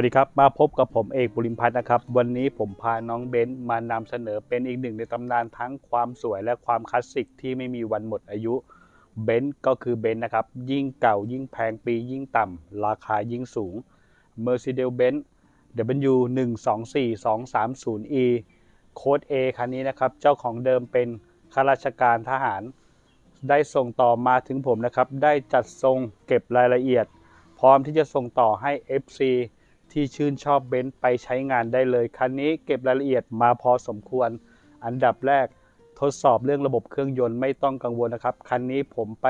วัสดีครับ มาพบกับผมเอกบุริมพัฒน์นะครับ วันนี้ผมพาน้องเบนซ์มานำเสนอเป็นอีกหนึ่งในตำนานทั้งความสวยและความคลาสสิกที่ไม่มีวันหมดอายุเบนซ์ก็คือเบนซ์นะครับ ยิ่งเก่ายิ่งแพงปียิ่งต่ำ ราคายิ่งสูง Mercedes-Benz W 1 2 4 2 3 0 E โค้ด A คันนี้นะครับ เจ้าของเดิมเป็นข้าราชการทหาร ได้ส่งต่อมาถึงผมนะครับ ได้จัดทรงเก็บรายละเอียด พร้อมที่จะส่งต่อให้ FC ที่ชื่นชอบเบนซ์ไปใช้งานได้เลย คันนี้เก็บรายละเอียดมาพอสมควร อันดับแรกทดสอบเรื่องระบบเครื่องยนต์ไม่ต้องกังวลนะครับ คันนี้ผมไป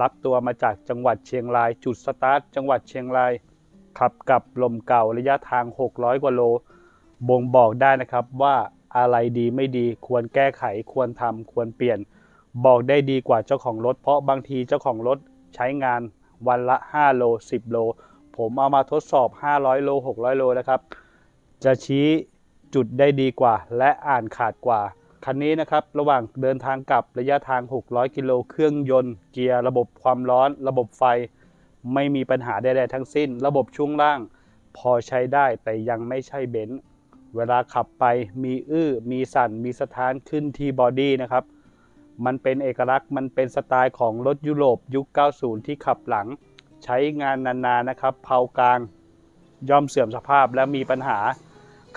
รับตัวมาจากจังหวัดเชียงราย จุดสตาร์ทจังหวัดเชียงราย ขับกับลมเก่าระยะทาง 600 กว่าโล บ่งบอกได้นะครับว่าอะไรดีไม่ดีควรแก้ไขควรทำควรเปลี่ยน บอกได้ดีกว่าเจ้าของรถ เพราะบางทีเจ้าของรถใช้งานวันละ 5 โล 10 โล ผมเอามาทดสอบ 500 โล 600 โลนะครับ จะชี้จุดได้ดีกว่า และอ่านขาดกว่า คันนี้นะครับ ระหว่างเดินทางกลับระยะทาง 600 กิโล เครื่องยนต์ เกียร์ ระบบความร้อน ระบบไฟ ไม่มีปัญหาใดๆทั้งสิ้น ระบบช่วงล่าง พอใช้ได้แต่ยังไม่ใช่เบนซ์ เวลาขับไปมีอื้อ มีสั่น มีสะท้านขึ้นที่บอดี้นะครับ มันเป็นเอกลักษณ์ มันเป็นสไตล์ของรถยุโรปยุค 90 ที่ขับหลัง ใช้งานนานๆนะครับเผากลางย่อมเสื่อมสภาพและมีปัญหา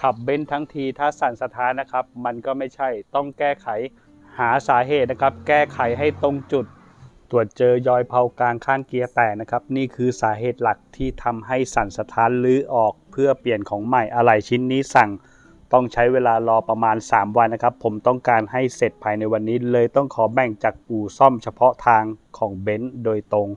ขับเบนซ์ทั้งทีถ้าสั่นสะท้านนะครับ มันก็ไม่ใช่ต้องแก้ไขหาสาเหตุนะครับ แก้ไขให้ตรงจุด ตรวจเจอยอยเผากลางข้านเกียร์แตกนะครับ นี่คือสาเหตุหลักที่ทำให้สั่นสะท้านลื้อออกเพื่อเปลี่ยนของใหม่อะไหล่ชิ้นนี้สั่งต้องใช้เวลารอประมาณ 3 วันนะครับ ผมต้องการให้เสร็จภายในวันนี้เลยต้องขอแบ่งจากอู่ซ่อมเฉพาะทางของเบนซ์โดยตรง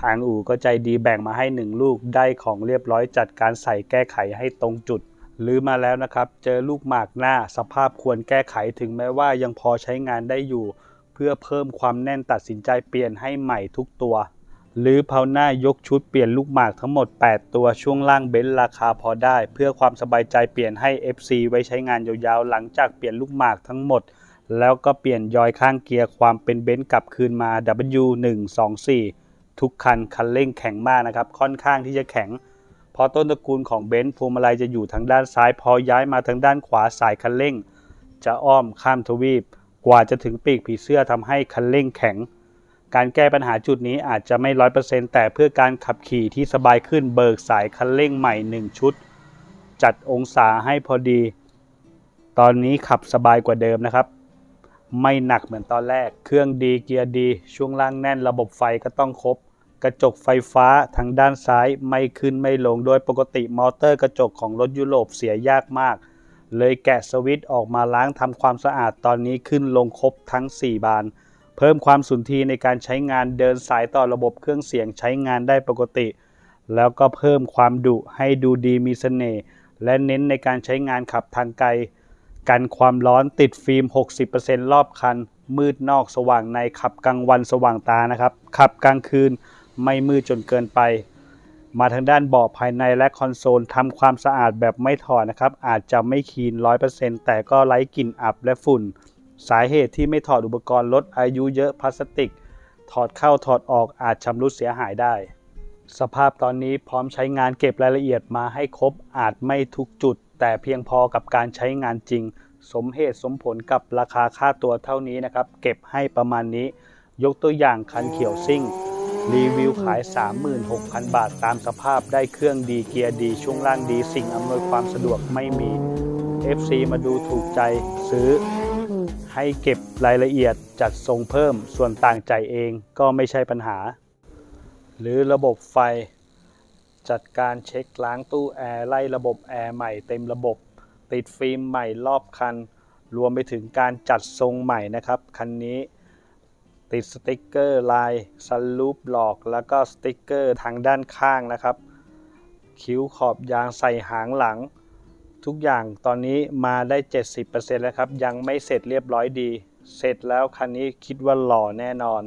ทางอู่ก็ใจดีแบ่งมาให้1ลูกได้ของเรียบร้อยจัดการใส่แก้ไขให้ตรงจุดหรือมาแล้วนะครับ เจอลูกหมากหน้าสภาพควรแก้ไขถึงแม้ว่ายังพอใช้งานได้อยู่ เพื่อเพิ่มความแน่นตัดสินใจเปลี่ยนให้ใหม่ทุกตัวหรือเพาหน้ายกชุดเปลี่ยนลูกหมากทั้งหมด 8 ตัวช่วงล่างเบนซ์ราคาพอได้ เพื่อความสบายใจเปลี่ยนให้ FC ไว้ใช้งานยาวๆ หลังจากเปลี่ยนลูกหมากทั้งหมด แล้วก็เปลี่ยนยอยข้างเกียร์ความเป็นเบนซ์กลับคืนมา W 1 2 4 ทุกคันคันเร่งแข็งมากนะครับ ค่อนข้างที่จะแข็งพราะต้นตระกูลของเบนซ์พวงมาลัยจะอยู่ทางด้านซ้าย พอย้ายมาทางด้านขวาสายคันเร่ง จะอ้อมข้ามทวีป กว่าจะถึงปีกผีเสื้อทำให้คันเร่งแข็ง การแก้ปัญหาจุดนี้อาจจะไม่ร้อยเปอร์เซ็นต์แต่เพื่อการขับขี่ที่สบายขึ้นเบิกสายคันเร่งใหม่ 1 ชุด จัดองศาให้พอดี ตอนนี้ขับสบายกว่าเดิมนะครับ ไม่หนักเหมือนตอนแรก เครื่องดีเกียร์ดี ช่วงล่างแน่นระบบไฟก็ต้องครบ กระจกไฟฟ้าทางด้านซ้ายไม่ขึ้นไม่ลง โดยปกติมอเตอร์กระจกของรถยุโรปเสียยากมาก เลยแกะสวิตช์ออกมาล้างทำความสะอาดตอนนี้ขึ้นลงครบทั้ง 4 บาน เพิ่มความสุนทรีในการใช้งานเดินสายต่อระบบเครื่องเสียงใช้งานได้ปกติ แล้วก็เพิ่มความดุให้ดูดีมีเสน่ห์และเน้นในการใช้งานขับทางไกล กันความร้อนติดฟิล์ม 60%รอบคัน มืดนอกสว่างในขับกลางวันสว่างตานะครับขับกลางคืนไม่มืดจนเกินไป มาทางด้านเบาะภายในและคอนโซลทำความสะอาดแบบไม่ถอดนะครับ อาจจะไม่คีน 100%แต่ก็ไร้กลิ่นอับและฝุ่น สาเหตุที่ไม่ถอดอุปกรณ์ลดอายุเยอะพลาสติก ถอดเข้าถอดออกอาจชำรุดเสียหายได้ สภาพตอนนี้พร้อมใช้งานเก็บรายละเอียดมาให้ครบอาจไม่ทุกจุดแต่เพียงพอกับการใช้งานจริง สมเหตุสมผลกับราคาค่าตัวเท่านี้นะครับ เก็บให้ประมาณนี้ ยกตัวอย่างคันเขียวซิ่ง รีวิวขาย 36,000 บาทตามสภาพได้เครื่องดีเกียร์ดี ช่วงล่างดี สิ่งอำนวยความสะดวกไม่มี FC มาดูถูกใจซื้อ ให้เก็บรายละเอียดจัดทรงเพิ่มส่วนต่างใจเองก็ไม่ใช่ปัญหา หรือระบบไฟ จัดการเช็คล้างตู้แอร์ไล่ระบบแอร์ใหม่เต็มระบบ ติดฟิล์มใหม่รอบคัน รวมไปถึงการจัดทรงใหม่นะครับ คันนี้ติดสติกเกอร์ลายสลูปหลอก แล้วก็สติกเกอร์ทางด้านข้างนะครับ คิ้วขอบยางใส่หางหลัง ทุกอย่างตอนนี้มาได้ 70%แล้วครับ ยังไม่เสร็จเรียบร้อยดี เสร็จแล้วคันนี้คิดว่าหล่อแน่นอน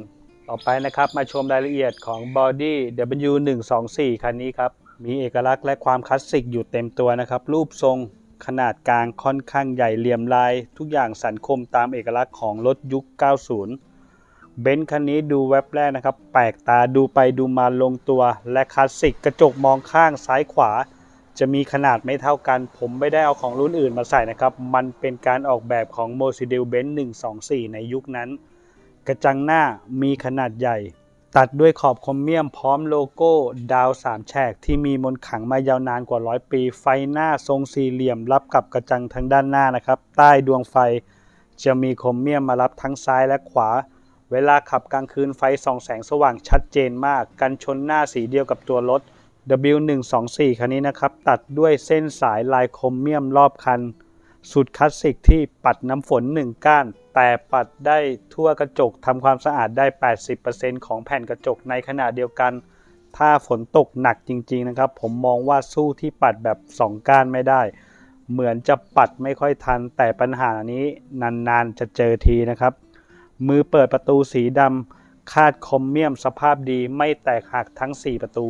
ต่อไปนะครับมาชมรายละเอียดของ Body W124 คันนี้ครับ มีเอกลักษณ์และความคลาสสิกอยู่เต็มตัวนะครับ รูปทรง ขนาดกลางค่อนข้างใหญ่เหลี่ยมลาย ทุกอย่างสันคมตามเอกลักษณ์ของรถยุค 90 เบนซ์คันนี้ดูแว็บแรกนะครับ แปลกตาดูไปดูมาลงตัว และคลาสสิกกระจกมองข้างซ้ายขวา จะมีขนาดไม่เท่ากัน ผมไม่ได้เอาของรุ่นอื่นมาใส่นะครับ มันเป็นการออกแบบของ Mercedes-Benz 124 ในยุคนั้น กระจังหน้ามีขนาดใหญ่ ตัดด้วยขอบคมเมียมพร้อมโลโก้ดาวสามแฉกที่มีมนขังมายาวนานกว่าร้อยปี ไฟหน้าทรงสี่เหลี่ยมรับกับกระจังทางด้านหน้านะครับ ใต้ดวงไฟจะมีคมเมียมมารับทั้งซ้ายและขวา เวลาขับกลางคืนไฟส่องแสงสว่างชัดเจนมาก กันชนหน้าสีเดียวกับตัวรถ W124 คันนี้นะครับ ตัดด้วยเส้นสายลายคมเมียมรอบคัน สุดคลาสสิกที่ปัดน้ำฝน 1 ก้าน แต่ปัดได้ทั่วกระจกทำความสะอาดได้ 80%ของแผ่นกระจกในขณะเดียวกัน ถ้าฝนตกหนักจริง ๆ นะครับ ผมมองว่าสู้ที่ปัดแบบ 2 ก้านไม่ได้ เหมือนจะปัดไม่ค่อยทัน แต่ปัญหานี้นานๆจะเจอทีนะครับ มือเปิดประตูสีดำคาดคมเมียมสภาพดีไม่แตกหักทั้ง 4 ประตู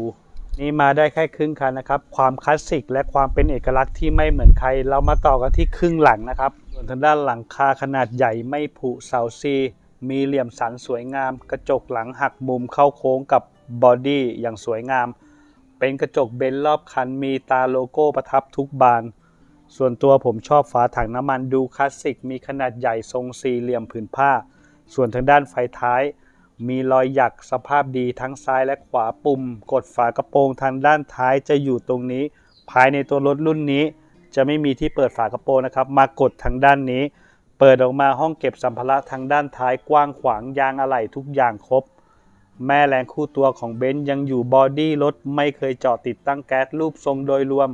นี่มาได้แค่ครึ่งคันนะครับ ความคลาสสิกและความเป็นเอกลักษณ์ที่ไม่เหมือนใคร เรามาต่อกันที่ครึ่งหลังนะครับ ส่วนทางด้านหลังคาขนาดใหญ่ไม่ผุเสาซีมีเหลี่ยมสันสวยงาม กระจกหลังหักมุมเข้าโค้งกับบอดี้อย่างสวยงาม เป็นกระจกเบนซ์รอบคันมีตาโลโก้ประทับทุกบาน ส่วนตัวผมชอบฝาถังน้ำมันดูคลาสสิก มีขนาดใหญ่ทรงสี่เหลี่ยมผืนผ้า ส่วนทางด้านไฟท้าย มีรอยหยักสภาพดีทั้งซ้ายและขวาปุ่ม กดฝากระโปรงทางด้านท้ายจะอยู่ตรงนี้ ภายในตัวรถรุ่นนี้ จะไม่มีที่เปิดฝากระโปรงนะครับ มากดทางด้านนี้ เปิดออกมาห้องเก็บสัมภาระทางด้านท้ายกว้างขวางยางอะไหล่ทุกอย่างครบ แม่แรงคู่ตัวของเบนซ์ยังอยู่บอดี้รถไม่เคยเจาะติดตั้งแก๊สรูปทรงโดยรวม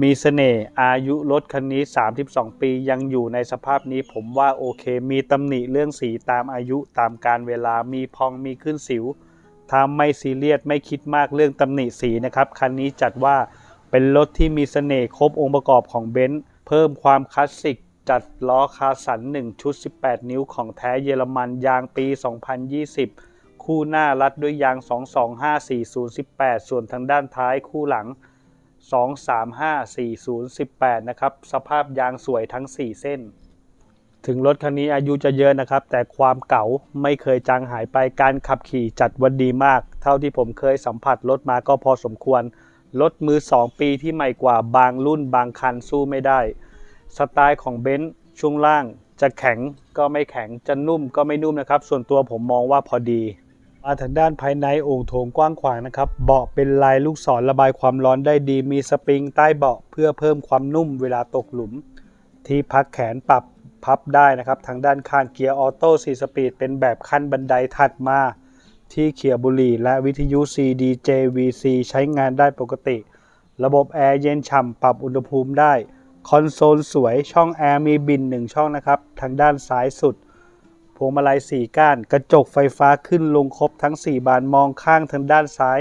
มีเสน่ห์อายุรถคันนี้ 32 ปียังอยู่ในสภาพนี้ผมว่าโอเค มีตำหนิเรื่องสีตามอายุตามการเวลามีพองมีขึ้นสิวถ้าไม่ซีเรียสไม่คิดมากเรื่องตำหนิสีนะครับคันนี้จัดว่าเป็นรถที่มีเสน่ห์ครบองค์ประกอบของเบนซ์เพิ่มความคลาสสิกจัดล้อคาสัน 1 ชุด 18 นิ้วของแท้เยอรมันยางปี 2020 คู่หน้ารัดด้วยยาง 2254018 ส่วนทางด้านท้ายคู่หลัง 2354018 นะครับ สภาพยางสวยทั้ง 4 เส้น ถึงรถคันนี้อายุจะเยอะนะครับ แต่ความเก่าไม่เคยจางหายไปการขับขี่จัดวันดีมาก เท่าที่ผมเคยสัมผัสรถมาก็พอสมควร รถมือ 2 ปีที่ใหม่กว่าบางรุ่นบางคันสู้ไม่ได้ สไตล์ของเบนซ์ช่วงล่างจะแข็งก็ไม่แข็งจะนุ่มก็ไม่นุ่มนะครับ ส่วนตัวผมมองว่าพอดี มาทางด้านภายในโอ่งโถงกว้างขวางนะครับ เบาะเป็นลายลูกศรระบายความร้อนได้ดี มีสปริงใต้เบาะเพื่อเพิ่มความนุ่มเวลาตกหลุม ที่พักแขนปรับพับได้นะครับ ทางด้านข้างเกียร์ออโต้4สปีดเป็นแบบขั้นบันไดถัดมา ที่เขียร์บุรีและวิทยุ CD JVC ใช้งานได้ปกติ ระบบแอร์เย็นฉ่ำปรับอุณหภูมิได้ คอนโซลสวยช่องแอร์มีบิน 1 ช่องนะครับ ทางด้านซ้ายสุด พวงมาลัย4ก้าน กระจกไฟฟ้าขึ้นลงครบทั้ง 4 บานมองข้างทางด้านซ้าย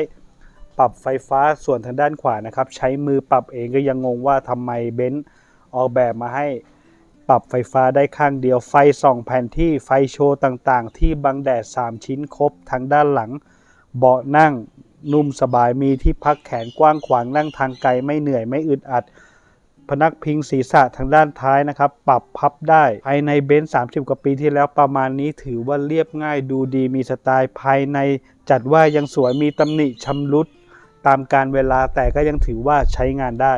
ปรับไฟฟ้าส่วนทางด้านขวานะครับ ใช้มือปรับเองก็ยังงงว่าทำไมเบนซ์ออกแบบมาให้ปรับไฟฟ้าได้ข้างเดียว ไฟส่องแผ่นที่ไฟโชว์ต่างๆ ที่บังแดด 3 ชิ้นครบทางด้านหลัง เบาะนั่งนุ่มสบายมีที่พักแขนกว้างขวางนั่งทางไกลไม่เหนื่อยไม่อึดอัด พนักพิงศีรษะทางด้านท้ายนะครับ ปรับพับได้ ภายในเบนซ์30 กว่าปีที่แล้วประมาณนี้ถือว่าเรียบง่ายดูดีมีสไตล์ภายใน จัดว่ายังสวยมีตำหนิชำรุดตามการเวลาแต่ก็ยังถือว่าใช้งานได้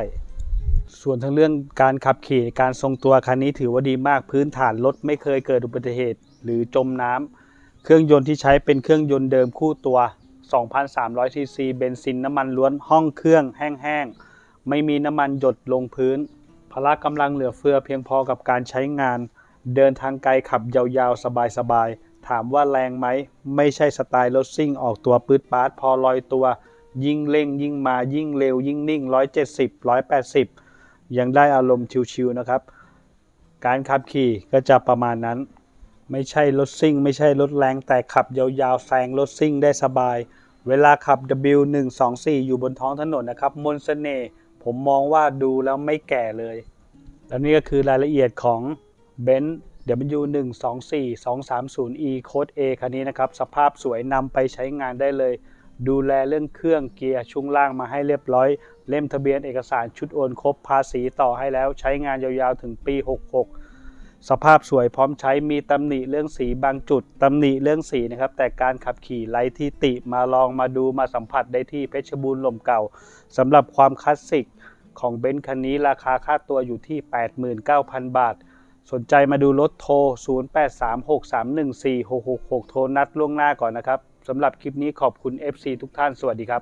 ส่วนทั้งเรื่องการขับขี่การทรงตัวคันนี้ถือว่าดีมากพื้นฐานรถไม่เคยเกิดอุบัติเหตุ หรือจมน้ำเครื่องยนต์ที่ใช้เป็นเครื่องยนต์เดิมคู่ตัว 2,300ซีซีเบนซินน้ำมันล้วนห้องเครื่องแห้งๆ ไม่มีน้ำมันหยดลงพื้น พละกำลังเหลือเฟือเพียงพอกับการใช้งาน เดินทางไกลขับยาวๆ สบายๆ ถามว่าแรงไหม ไม่ใช่สไตล์รถซิ่งออกตัวปืดปาดพอลอยตัว ยิ่งเร่งยิ่งมายิ่งเร็วยิ่งนิ่ง 170 180 ยังได้อารมณ์ชิวๆนะครับ การขับขี่ก็จะประมาณนั้น ไม่ใช่รถซิ่ง ไม่ใช่รถแรงแต่ขับยาวๆแซงรถซิ่งได้สบาย เวลาขับ W124 อยู่บนท้องถนนนะครับมนต์เสน่ห์ ผมมองว่าดูแล้วไม่แก่เลย แล้วนี่ก็คือรายละเอียดของ b e n z W124 230E Code A คันนี้นะครับ สภาพสวยนำไปใช้งานได้เลย ดูแลเรื่องเครื่องเกียร์ช่วงล่างมาให้เรียบร้อย เล่มทะเบียนเอกสารชุดโอนครบภาษีต่อให้แล้วใช้งานยาวๆถึงปี 66 สภาพสวยพร้อมใช้มีตำหนิเรื่องสีบางจุดตำหนิเรื่องสีนะครับ แต่การขับขี่ไรที่ติมาลองมาดูมาสัมผัสได้ที่เพชรบูรณ์ลมเก่าสำหรับความคลาสสิกของเบนซ์คันนี้ราคาค่าตัวอยู่ที่ 89,000 บาท สนใจมาดูรถโทร 0836314666 โทรนัดล่วงหน้าก่อนนะครับสำหรับคลิปนี้ขอบคุณ FC ทุกท่านสวัสดีครับ